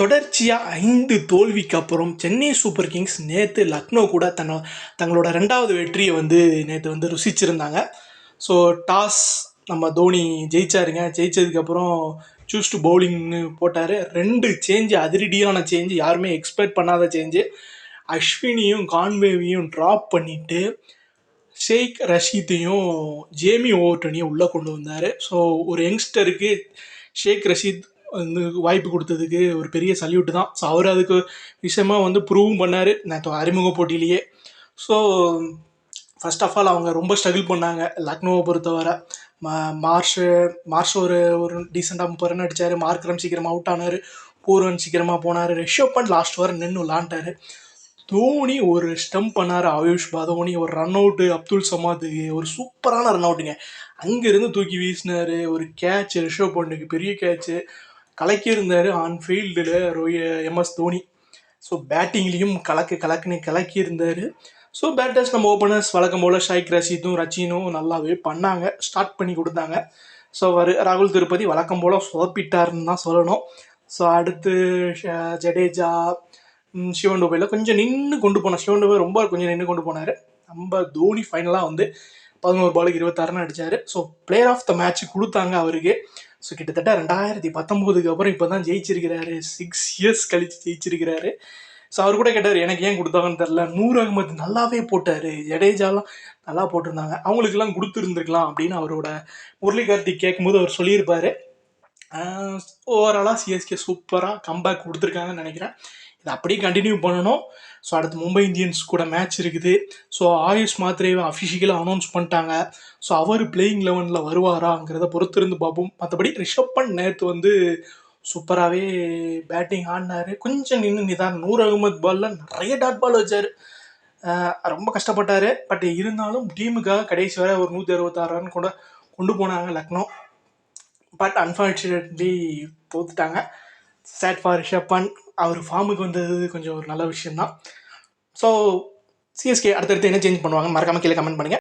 தொடர்ச்சியாக ஐந்து தோல்விக்கு அப்புறம் சென்னை சூப்பர் கிங்ஸ் நேற்று லக்னோ கூட தன்னோ தங்களோட ரெண்டாவது வெற்றியை வந்து நேற்று வந்து ருசிச்சிருந்தாங்க. ஸோ டாஸ் நம்ம தோனி ஜெயிச்சாருங்க. ஜெயிச்சதுக்கப்புறம் சூஸ் டு பவுலிங்னு போட்டார். ரெண்டு சேஞ்சு அதிரடியான சேஞ்சு யாருமே எக்ஸ்பெக்ட் பண்ணாத சேஞ்சு அஸ்வினியும் கான்வேவையும் ட்ராப் பண்ணிவிட்டு ஷேக் ரஷீத்தையும் ஜேமி ஓவர்டனையும் உள்ளே கொண்டு வந்தார். ஸோ ஒரு யங்ஸ்டருக்கு ஷேக் ரஷீத் வந்து வாய்ப்பு கொடுத்ததுக்கு ஒரு பெரிய சல்யூட் தான். ஸோ அவர் அதுக்கு விஷயமா வந்து ப்ரூவும் பண்ணார். நேற்று அறிமுக போட்டியிலேயே. ஸோ ஃபஸ்ட் ஆஃப் ஆல் அவங்க ரொம்ப ஸ்ட்ரகிள் பண்ணாங்க. லக்னோவை பொறுத்தவரை. மா மார்ஷ் மார்ஷ் ஒரு ஒரு டீசெண்டாக முப்பது ரன் அடித்தார் மார்க் ரன் சீக்கிரமாக அவுட் ஆனார். பூர்வன் சீக்கிரமாக போனார். ரிஷப் பண்ட் லாஸ்ட் வர நின்று விளாண்டாரு. தோனி ஒரு ஸ்டம்ப் பண்ணார். ஆயுஷ் பதோனி ஒரு ரன் அவுட்டு அப்துல் சமாத்துக்கு ஒரு சூப்பரான ரன் அவுட்டுங்க அங்கேருந்து தூக்கி வீசினார். ஒரு கேட்ச் ரிஷப் பண்டுக்கு பெரிய கேட்ச்சு கலக்கியிருந்தார் ஆன் ஃபீல்டில் ரோய எம்எஸ் தோனி ஸோ பேட்டிங்லேயும் கலக்கு கலக்குன்னு கலக்கியிருந்தார். ஸோ பேட்டர்ஸ் நம்ம ஓப்பனர்ஸ் வழக்கம் போல் ஷாய்க் ரஷீதும் ரச்சினும் நல்லாவே பண்ணாங்க. ஸ்டார்ட் பண்ணி கொடுத்தாங்க. ஸோ அவர் ராகுல் திருப்பதி வழக்கம் போல் சொதப்பிட்டாருன்னு தான் சொல்லணும். ஸோ அடுத்து ஷ- ஜடேஜா சிவன் டுபையில் கொஞ்சம் நின்று கொண்டு போனார். சிவன் டுபை ரொம்ப கொஞ்சம் நின்று கொண்டு போனார். நம்ம தோனி ஃபைனலாக வந்து பதினோரு பாலுக்கு இருபத்தாறுன்னு அடித்தார் so player of the match கொடுத்தாங்க அவருக்கு. ஸோ கிட்டத்தட்ட ரெண்டாயிரத்தி பத்தொம்போதுக்கு அப்புறம் இப்போ தான் ஜெயிச்சிருக்கிறாரு. சிக்ஸ் இயர்ஸ் கழிச்சு ஜெயிச்சிருக்கிறாரு. ஸோ அவர் கூட கேட்டார் எனக்கு ஏன் கொடுத்தாங்கன்னு தெரில நூர் அகமது நல்லாவே போட்டார். ஜடேஜாலாம் நல்லா போட்டிருந்தாங்க. அவங்களுக்கெல்லாம் கொடுத்துருந்துருக்கலாம் அப்படின்னு அவரோட முரளி கார்த்திக் கேட்கும்போது அவர் சொல்லியிருப்பார். ஓவராலாக சிஎஸ்கே சூப்பராக கம்பேக் கொடுத்துருக்காங்கன்னு நினைக்கிறேன். இதை அப்படியே கண்டினியூ பண்ணணும். ஸோ அடுத்து மும்பை இந்தியன்ஸ் கூட மேட்ச் இருக்குது. ஸோ ஆயுஷ் மாத்திரேவை அஃபிஷியலாக அனௌன்ஸ் பண்ணிட்டாங்க. ஸோ அவர் பிளேயிங் லெவனில் வருவாராங்கிறத பொறுத்திருந்து பார்ப்போம். மற்றபடி ரிஷப் பண்ட் நேற்று வந்து சூப்பராகவே பேட்டிங் ஆடினார். கொஞ்சம் நின்று நிதான் நூர் அகமது பாலில் நிறைய டாட் பால் வச்சார். ரொம்ப கஷ்டப்பட்டார். பட் இருந்தாலும் டீமுக்காக கடைசி வரை ஒரு நூற்றி அறுபத்தாறு ரன் கூட கொண்டு போனாங்க லக்னோ. பட் அன்ஃபார்ச்சுனேட்லி தோத்துட்டாங்க. சேட் ஃபார் ரிஷப் பண்ட் அவர் ஃபார்முக்கு வந்தது கொஞ்சம் ஒரு நல்ல விஷயம்தான். ஸோ சிஎஸ்கே அடுத்தடுத்து என்ன சேஞ்ச் பண்ணுவாங்க மறக்காமல் கீழே கமெண்ட் பண்ணுங்கள்